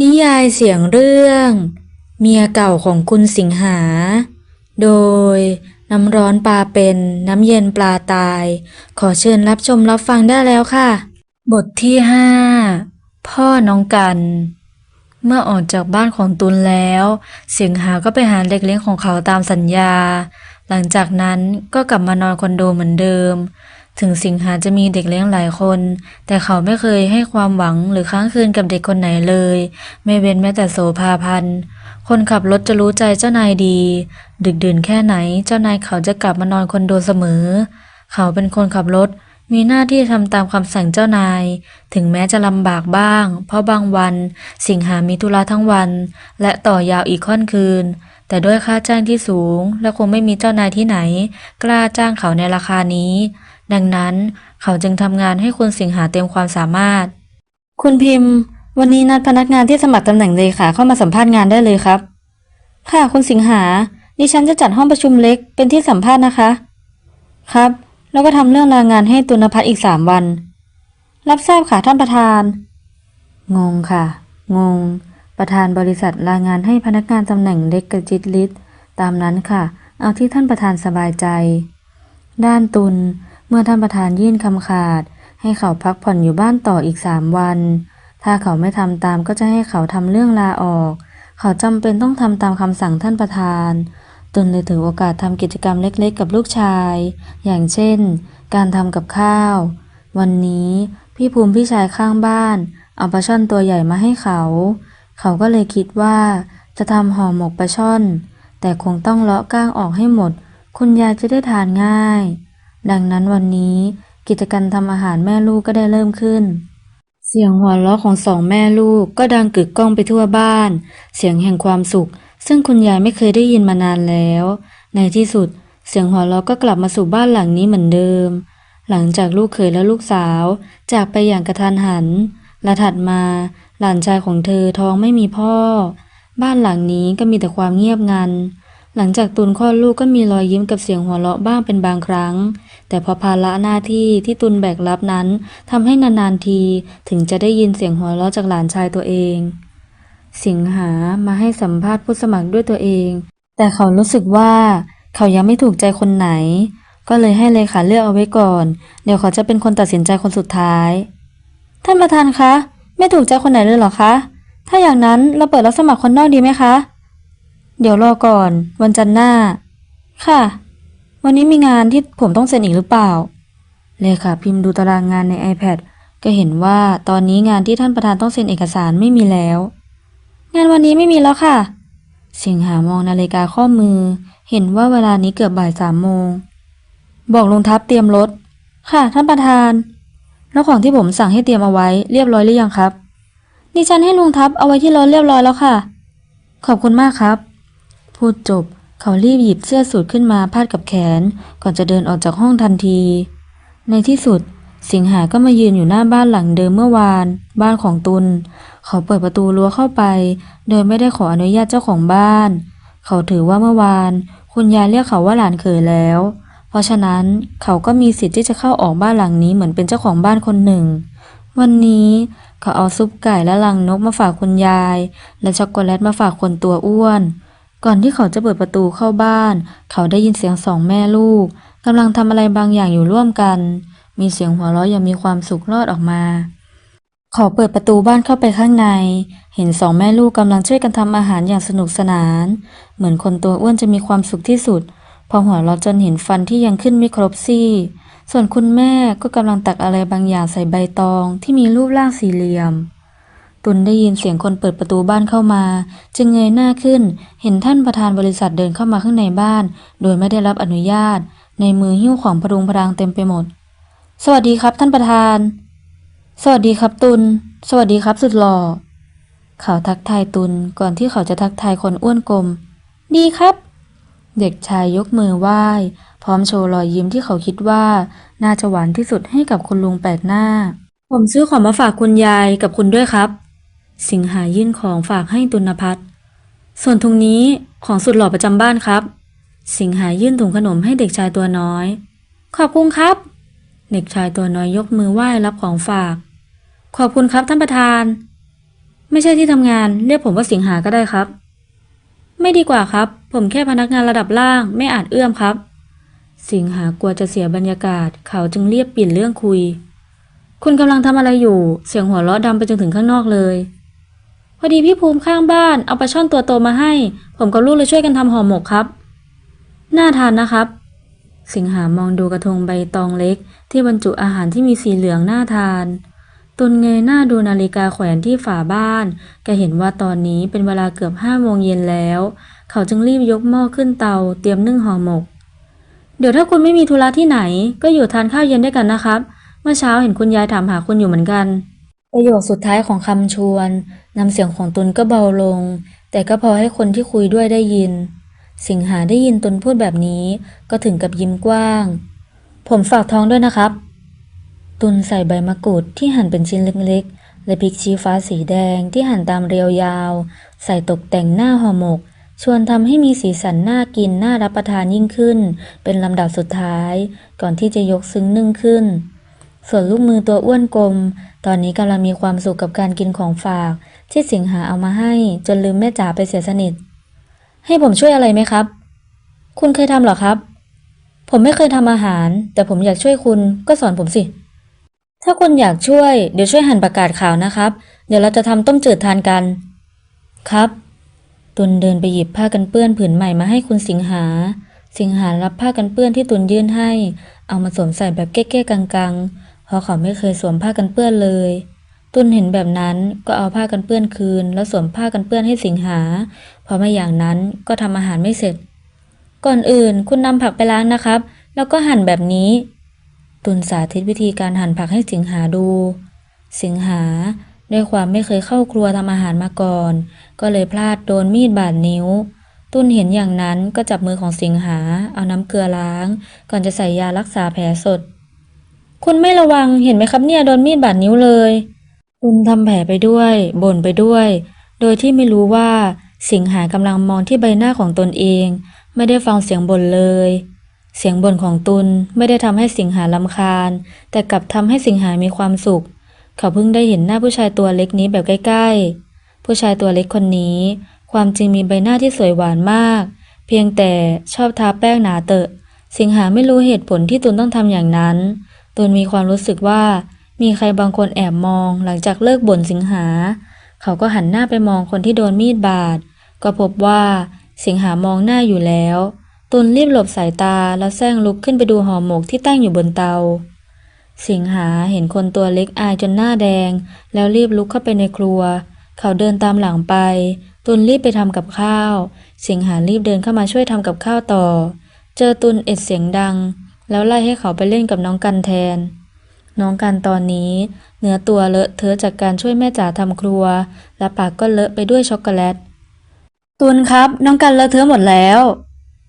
นิยายเสียงเรื่อง เมียเก่าของคุณสิงหา โดยน้ำร้อนปลาเป็นน้ำเย็นปลาตาย ขอเชิญรับชมรับฟังได้แล้วค่ะ บทที่ห้าพ่อน้องกัน เมื่อออกจากบ้านของตุลแล้วสิงหาก็ไปหาเด็กเลี้ยงของเขาตามสัญญา หลังจากนั้นก็กลับมานอนคอนโดเหมือนเดิม ถึงสิงหาจะมีเด็กเลี้ยงหลายคน แต่เขาไม่เคยให้ความหวังหรือค้างคืนกับเด็กคนไหนเลย ไม่เว้นแม้แต่โสภาพันธ์คนขับรถจะรู้ใจเจ้านายดี ดึกดื่นแค่ไหน เจ้านายเขาจะกลับมานอนคนโดเสมอ เขาเป็นคนขับรถมีหน้าที่ทำตามคำสั่งเจ้านาย ถึงแม้จะลำบากบ้าง เพราะบางวัน สิงหามีธุระทั้งวัน และต่อยาวอีกค่อนคืน แต่ด้วยค่าจ้างที่สูง และคงไม่มีเจ้านายที่ไหน กล้าจ้างเขาในราคานี้ ดังนั้นเขาจึงทำงานให้คุณสิงหาเต็มความสามารถ คุณพิมพ์ วันนี้นัดพนักงานที่สมัครตำแหน่งเลขาเข้ามาสัมภาษณ์งานได้เลยครับ ค่ะคุณสิงหา ดิฉันจะจัดห้องประชุมเล็กเป็นที่สัมภาษณ์นะคะ ครับ แล้วก็ทำเรื่องรายงานให้ตุลพัฒน์อีกสามวัน รับทราบค่ะท่านประธาน งงค่ะ งง ประธานบริษัทรายงานให้พนักงานตำแหน่งเล็กกระจิตลิศตามนั้นค่ะ เอาที่ท่านประธานสบายใจ ด้านตุล เมื่อท่านประธานยื่นคำขาด ให้เขาพักผ่อนอยู่บ้านต่ออีกสามวัน ถ้าเขาไม่ทำตามก็จะให้เขาทำเรื่องลาออก เขาจำเป็นต้องทำตามคำสั่งท่านประธานตุลเลยถือโอกาสทำกิจกรรมเล็กๆ กับลูกชาย อย่างเช่น การทำกับข้าว วันนี้พี่ภูมิพี่ชายข้างบ้าน เอาปลาช่อนตัวใหญ่มาให้เขา เขาก็เลยคิดว่าจะทำห่อหมกปลาช่อน แต่คงต้องเลาะก้างออกให้หมด คุณยายจะได้ทานง่าย ดังนั้นวันนี้กิจกรรมทำอาหารแม่ลูกก็ได้เริ่มขึ้น เสียงหัวเราะของสองแม่ลูกก็ดังกึกก้องไปทั่วบ้าน เสียงแห่งความสุข ซึ่งคุณยายไม่เคยได้ยินมานานแล้ว ในที่สุดเสียงหัวเราะก็กลับมาสู่บ้านหลังนี้เหมือนเดิม หลังจากลูกเขยและลูกสาว จากไปอย่างกระทันหัน และถัดมา หลานชายของเธอท้องไม่มีพ่อ บ้านหลังนี้ก็มีแต่ความเงียบงัน หลังจากตุนคลอดลูกก็มีรอยยิ้มกับเสียงหัวเราะบ้างเป็นบางครั้ง แต่พอภาระหน้าที่ที่ตุนแบกรับนั้นทำให้นานๆทีถึงจะได้ยินเสียงหัวเราะจากหลานชายตัวเอง สิงหามาให้สัมภาษณ์ผู้สมัครด้วยตัวเอง แต่เขารู้สึกว่าเขายังไม่ถูกใจคนไหน ก็เลยให้เลขาเลือกเอาไว้ก่อน เดี๋ยวเขาจะเป็นคนตัดสินใจคนสุดท้าย ท่านประธานคะ ไม่ถูกใจคนไหนเลยเหรอคะ ถ้าอย่างนั้นเราเปิดรับสมัครคนนอกดีไหมคะ เดี๋ยวรอก่อน วันจันทร์หน้า ค่ะ วันนี้มีงานที่ผมต้องเซ็นอีกหรือเปล่า เลขาพิมพ์ดูตารางงานใน iPad ก็เห็นว่าตอนนี้งานที่ท่านประธานต้องเซ็นเอกสารไม่มีแล้ว งานวันนี้ไม่มีแล้วค่ะสิงหามองนาฬิกาข้อมือ เห็นว่าเวลานี้เกือบบ่ายสามโมง บอกลุงทัพเตรียมรถ ค่ะ ท่านประธาน แล้วของที่ผมสั่งให้เตรียมเอาไว้เรียบร้อยหรือยังครับ ดิฉันให้ลุงทัพเอาไว้ที่รถเรียบร้อยแล้วค่ะ ขอบคุณมากครับ พูดจบ เขารีบหยิบเสื้อสูทขึ้นมาพาดกับแขน ก่อนจะเดินออกจากห้องทันที ในที่สุด สิงหาก็มายืนอยู่หน้าบ้านหลังเดิมเมื่อวาน บ้านของตุลเขาเปิดประตูรั้วเข้าไป โดยไม่ได้ขออนุญาตเจ้าของบ้าน เขาถือว่าเมื่อวาน คุณยายเรียกเขาว่าหลานเขยแล้ว เพราะฉะนั้นเขาก็มีสิทธิ์ที่จะเข้าออกบ้านหลังนี้เหมือนเป็นเจ้าของบ้านคนหนึ่ง วันนี้เขาเอาซุปไก่และลังนกมาฝากคุณยาย และช็อกโกแลตมาฝากคนตัวอ้วน ก่อนที่เขาจะเปิดประตูเข้าบ้าน เขาได้ยินเสียงสองแม่ลูกกำลังทำอะไรบางอย่างอยู่ร่วมกัน มีเสียงหัวเราะอย่างมีความสุขรอดออกมา เขาเปิดประตูบ้านเข้าไปข้างใน เห็นสองแม่ลูกกำลังช่วยกันทำอาหารอย่างสนุกสนาน เหมือนคนตัวอ้วนจะมีความสุขที่สุด พอหัวเราะจนเห็นฟันที่ยังขึ้นไม่ครบซี่ ส่วนคุณแม่ก็กำลังตักอะไรบางอย่างใส่ใบตองที่มีรูปร่างสี่เหลี่ยม ตุนได้ยินเสียงคนเปิดประตูบ้านเข้ามา จึงเงยหน้าขึ้น เห็นท่านประธานบริษัทเดินเข้ามาข้างในบ้าน โดยไม่ได้รับอนุญาต ในมือหิ้วของพรุงพรังเต็มไปหมด สวัสดีครับท่านประธาน สวัสดีครับตุลสวัสดีครับสุดหล่อเขาทักทายตุลก่อนที่เขาจะทักทายคนอ้วนกลม ดีครับ เด็กชายยกมือไหว้ พร้อมโชว์รอยยิ้มที่เขาคิดว่า น่าจะหวานที่สุดให้กับคุณลุงแปลกหน้า ผมซื้อของมาฝากคุณยายกับคุณด้วยครับ สิงหายื่นของฝากให้ตุลพัฒน์ส่วนถุงนี้ของสุดหล่อประจำบ้านครับ สิงหายื่นถุงขนมให้เด็กชายตัวน้อย ขอบคุณครับ เด็กชายตัวน้อยยกมือไหว้รับของฝาก ขอบคุณครับท่านประธาน ไม่ใช่ที่ทำงานเรียกผมว่าสิงหาก็ได้ครับ ไม่ดีกว่าครับ ผมแค่พนักงานระดับล่างไม่อาจเอื้อมครับ สิงหากลัวจะเสียบรรยากาศ เขาจึงเรียบเปลี่ยนเรื่องคุย คุณกำลังทำอะไรอยู่ เสียงหัวเราะดังไปจนถึงข้างนอกเลย พอดีพี่ภูมิข้างบ้านเอาปลาช่อนตัวโตมาให้ ผมกับลูกเลยช่วยกันทำห่อหมกครับ น่าทานนะครับ สิงหามองดูกระทงใบตองเล็ก ที่บรรจุอาหารที่มีสีเหลืองน่าทาน ตุนเงยหน้าดูนาฬิกาแขวนที่ฝาบ้านแกเห็นว่าตอนนี้เป็นเวลาเกือบห้าโมงเย็นแล้ว เขาจึงรีบยกหม้อขึ้นเตา เตรียมนึ่งห่อหมก เดี๋ยวถ้าคุณไม่มีธุระที่ไหน ก็อยู่ทานข้าวเย็นด้วยกันนะครับ เมื่อเช้าเห็นคุณยายถามหาคุณอยู่เหมือนกัน ประโยคสุดท้ายของคำชวน น้ำเสียงของตุนก็เบาลง แต่ก็พอให้คนที่คุยด้วยได้ยิน สิงหาได้ยินตุนพูดแบบนี้ ก็ถึงกับยิ้มกว้าง ผมฝากท้องด้วยนะครับ ตุนใส่ใบมะกรูดที่หั่นเป็นชิ้นเล็กๆ และพริกชี้ฟ้าสีแดงที่หั่นตามเรียวยาว ใส่ตกแต่งหน้าห่อหมก ชวนทำให้มีสีสันน่ากินน่ารับประทานยิ่งขึ้น เป็นลำดับสุดท้าย ก่อนที่จะยกซึ้งนึ่งขึ้น ส่วนลูกมือตัวอ้วนกลม ตอนนี้กำลังมีความสุขกับการกินของฝาก ที่สิงหาเอามาให้ จนลืมแม่จ๋าไปเสียสนิท ให้ผมช่วยอะไรไหมครับ คุณเคยทำหรอครับ ผมไม่เคยทำอาหาร แต่ผมอยากช่วยคุณก็สอนผมสิ ถ้าคุณอยากช่วย เดี๋ยวช่วยหั่นประกาศข่าวนะครับ เดี๋ยวเราจะทำต้มจืดทานกัน ครับ ตุนเดินไปหยิบผ้ากันเปื้อนผืนใหม่มาให้คุณสิงหาสิงหารับผ้ากันเปื้อนที่ตุนยื่นให้ เอามาสวมใส่แบบเก้ๆกังๆ เพราะเขาไม่เคยสวมผ้ากันเปื้อนเลย ตุนเห็นแบบนั้นก็เอาผ้ากันเปื้อนคืน แล้วสวมผ้ากันเปื้อนให้สิงหา เพราะไม่อย่างนั้นก็ทำอาหารไม่เสร็จ ก่อนอื่นคุณนำผักไปล้างนะครับ แล้วก็หั่นแบบนี้ ตุนสาธิตวิธีการหั่นผักให้สิงหาดู สิงหาด้วยความไม่เคยเข้าครัวทำอาหารมาก่อน ก็เลยพลาดโดนมีดบาดนิ้ว ตุนเห็นอย่างนั้นก็จับมือของสิงหา เอาน้ำเกลือล้าง ก่อนจะใส่ยารักษาแผลสด คุณไม่ระวังเห็นไหมครับเนี่ยโดนมีดบาดนิ้วเลย ตุนทำแผลไปด้วยบ่นไปด้วย โดยที่ไม่รู้ว่าสิงหากำลังมองที่ใบหน้าของตนเอง ไม่ได้ฟังเสียงบ่นเลย เสียงบ่นของตุลไม่ได้ทำให้สิงหาลำคาญ แต่กลับทำให้สิงหามีความสุข เขาเพิ่งได้เห็นหน้าผู้ชายตัวเล็กนี้แบบใกล้ๆ ผู้ชายตัวเล็กคนนี้ ความจริงมีใบหน้าที่สวยหวานมาก เพียงแต่ชอบทาแป้งหนาเตอะ สิงหาไม่รู้เหตุผลที่ตุลต้องทำอย่างนั้น ตุลมีความรู้สึกว่า มีใครบางคนแอบมองหลังจากเลิกบ่นสิงหา เขาก็หันหน้าไปมองคนที่โดนมีดบาด ก็พบว่าสิงหามองหน้าอยู่แล้ว ตุนรีบหลบสายตาแล้วแซงลุกขึ้นไปดูห่อหมกที่ตั้งอยู่บนเตา สิงหาเห็นคนตัวเล็กอายจนหน้าแดง แล้วรีบลุกเข้าไปในครัว เขาเดินตามหลังไป ตุนรีบไปทำกับข้าว สิงหารีบเดินเข้ามาช่วยทำกับข้าวต่อ เจอตุนเอ็ดเสียงดัง แล้วไล่ให้เขาไปเล่นกับน้องกันแทน น้องกันตอนนี้เนื้อตัวเลอะเทอะจากการช่วยแม่จ๋าทำครัว และปากก็เลอะไปด้วยช็อกโกแลตตุนครับ น้องกันเลอะเทอะหมดแล้ว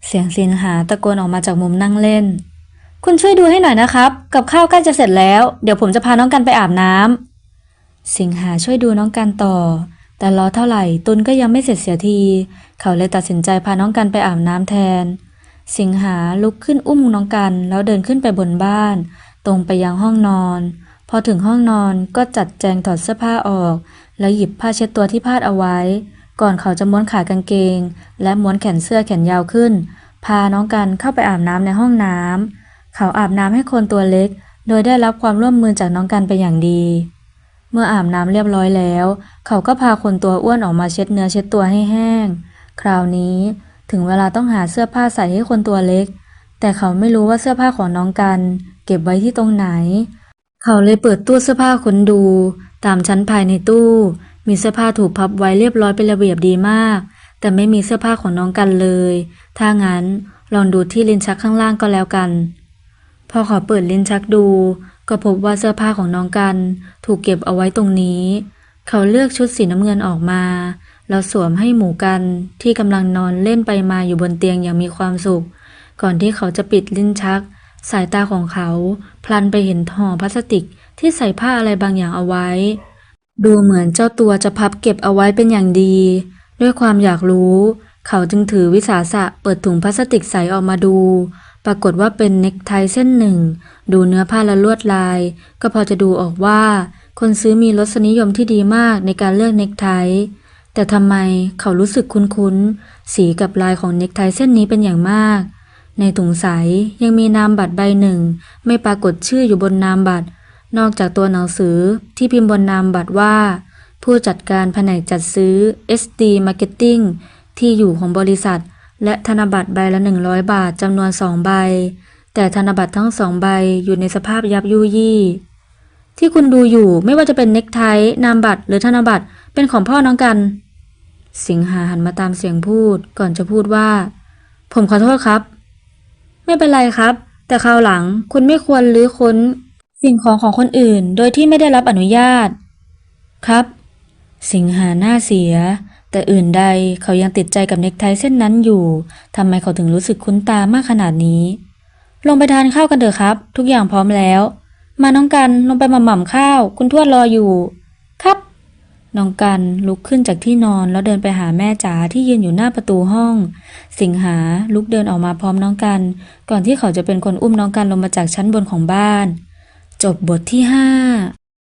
เสียงสินหาตะโกนออกมาจากมุมนั่งเล่น คุณช่วยดูให้หน่อยนะครับ กับข้าวใกล้จะเสร็จแล้ว เดี๋ยวผมจะพาน้องกันไปอาบน้ำสิงหาช่วยดูน้องกันต่อแต่รอเท่าไหร่ตุนก็ยังไม่เสร็จเสียที เขาเลยตัดสินใจพาน้องกันไปอาบน้ำแทน สิงหาลุกขึ้นอุ้มน้องกันแล้วเดินขึ้นไปบนบ้าน ตรงไปยังห้องนอน พอถึงห้องนอนก็จัดแจงถอดเสื้อผ้าออก แล้วหยิบผ้าเช็ดตัวที่พาดเอาไว้ ก่อนเขาจะม้วนขากางเกง และม้วนแขนเสื้อแขนยาวขึ้น พาน้องกันเข้าไปอาบน้ำในห้องน้ำเขาอาบน้ำให้คนตัวเล็ก โดยได้รับความร่วมมือจากน้องกันไปอย่างดี เมื่ออาบน้ำเรียบร้อยแล้ว เขาก็พาคนตัวอ้วนออกมาเช็ดเนื้อเช็ดตัวให้แห้ง คราวนี้ ถึงเวลาต้องหาเสื้อผ้าใส่ให้คนตัวเล็ก แต่เขาไม่รู้ว่าเสื้อผ้าของน้องกัน เก็บไว้ที่ตรงไหน เขาเลยเปิดตู้เสื้อผ้าค้นดู ตามชั้นภายในตู้ มีเสื้อผ้าถูกพับไว้เรียบร้อยเป็นระเบียบดีมาก แต่ไม่มีเสื้อผ้าของน้องกันเลย ถ้างั้นลองดูที่ลิ้นชักข้างล่างก็แล้วกัน พอเขาเปิดลิ้นชักดู ก็พบว่าเสื้อผ้าของน้องกัน ถูกเก็บเอาไว้ตรงนี้ เขาเลือกชุดสีน้ำเงินออกมา แล้วสวมให้หมูกันที่กำลังนอนเล่นไปมาอยู่บนเตียงอย่างมีความสุข ก่อนที่เขาจะปิดลิ้นชัก สายตาของเขาพลันไปเห็นห่อพลาสติกที่ใส่ผ้าอะไรบางอย่างเอาไว้ ดูเหมือนเจ้าตัวจะพับเก็บเอาไว้เป็นอย่างดี ด้วยความอยากรู้ เขาจึงถือวิสาสะเปิดถุงพลาสติกใสออกมาดู ปรากฏว่าเป็นเน็กไทเส้นหนึ่ง ดูเนื้อผ้าและลวดลาย ก็พอจะดูออกว่า คนซื้อมีรสนิยมที่ดีมากในการเลือกเน็กไท แต่ทำไมเขารู้สึกคุ้นๆ สีกับลายของเน็กไทเส้นนี้เป็นอย่างมาก ในถุงใสยังมีนามบัตรใบหนึ่ง ไม่ปรากฏชื่ออยู่บนนามบัตร นอกจากตัวหนังสือที่พิมพ์บนนามบัตรว่า ผู้จัดการแผนกจัดซื้อ SD Marketing ที่อยู่ของบริษัท และธนบัตรใบละ 100 บาทจำนวน2ใบ แต่ธนบัตรทั้งสองใบอยู่ในสภาพยับยุยี่ที่คุณดูอยู่ไม่ว่าจะเป็นเน็กไทนามบัตรหรือธนบัตร เป็นของพ่อน้องกัน สิงหาหันมาตามเสียงพูดก่อนจะพูดว่า ผมขอโทษครับ ไม่เป็นไรครับ แต่คราวหลังคุณไม่ควรลื้อค้น สิ่งของของคนอื่น โดยที่ไม่ได้รับอนุญาต ครับ สิงหาหน้าเสีย แต่อื่นใดเขายังติดใจกับเน็กไทเส้นนั้นอยู่ทำไมเขาถึงรู้สึกคุ้นตามากขนาดนี้ ลงไปทานข้าวกันเถอะครับ ทุกอย่างพร้อมแล้ว มาน้องกันลงไปมาหม่ำข้าว คุณทวดรออยู่ น้องกันลุกขึ้นจากที่นอนแล้วเดินไปหาแม่จ๋าที่ยืนอยู่หน้าประตูห้อง สิงหาลุกเดินออกมาพร้อมน้องกัน ก่อนที่เขาจะเป็นคนอุ้มน้องกันลงมาจากชั้นบนของบ้าน จบบทที่ห้า